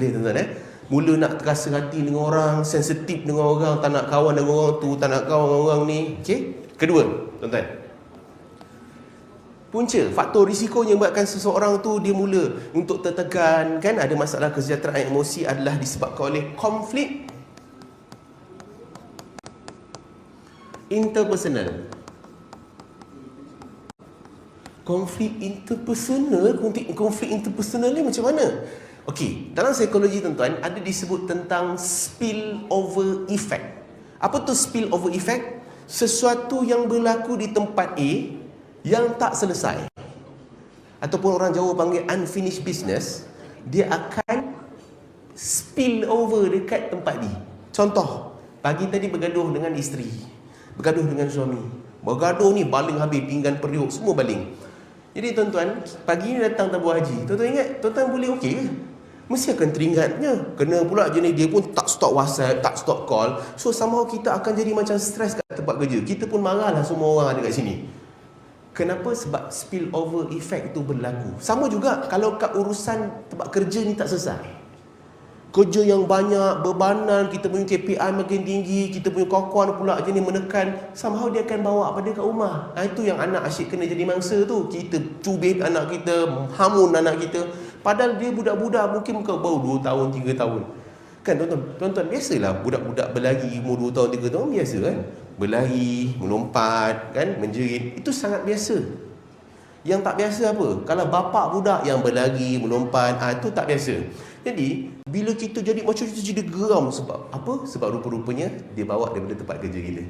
Boleh tuan-tuan eh? Mula nak terasa hati dengan orang, sensitif dengan orang, tak nak kawan dengan orang tu, tak nak kawan dengan orang ni. Okey? Kedua, tuan-tuan. Punca, faktor risiko yang membuatkan seseorang tu dia mula untuk tertekan, kan ada masalah kesejahteraan emosi adalah disebabkan oleh konflik interpersonal. Konflik interpersonal, konflik interpersonal ni macam mana? Okey, dalam psikologi tuan-tuan ada disebut tentang spillover effect. Apa tu spillover effect? Sesuatu yang berlaku di tempat A yang tak selesai. Ataupun orang Jawa panggil unfinished business, dia akan spill over dekat tempat B. Contoh, pagi tadi bergaduh dengan isteri, bergaduh dengan suami. Bergaduh ni baling habis pinggan periuk semua baling. Jadi tuan-tuan, pagi ni datang tabu haji. Tuan-tuan ingat, tuan-tuan boleh okey ke? Mesti akan teringatnya. Kena pula jenis dia pun tak stop WhatsApp, tak stop call. So somehow kita akan jadi macam stres kat tempat kerja. Kita pun marahlah semua orang ada kat sini. Kenapa? Sebab spillover effect itu berlaku. Sama juga kalau kat urusan tempat kerja ni tak selesai. Kerja yang banyak, bebanan, kita punya KPI makin tinggi, kita punya kawan pula jenis menekan, somehow dia akan bawa pada kat rumah. Ha, itu yang anak asyik kena jadi mangsa tu. Kita cubit anak kita, hamun anak kita. Padahal dia budak-budak mungkin bukan baru 2 tahun, 3 tahun. Kan tuan-tuan, tuan-tuan biasalah budak-budak berlari umur 2 tahun, 3 tahun biasa kan? Berlari, melompat, kan, menjerit. Itu sangat biasa. Yang tak biasa apa? Kalau bapak budak yang berlari, melompat, ah itu tak biasa. Jadi, bila kita jadi macam itu jadi geram sebab apa? Sebab rupa-rupanya dia bawa daripada tempat kerja kita.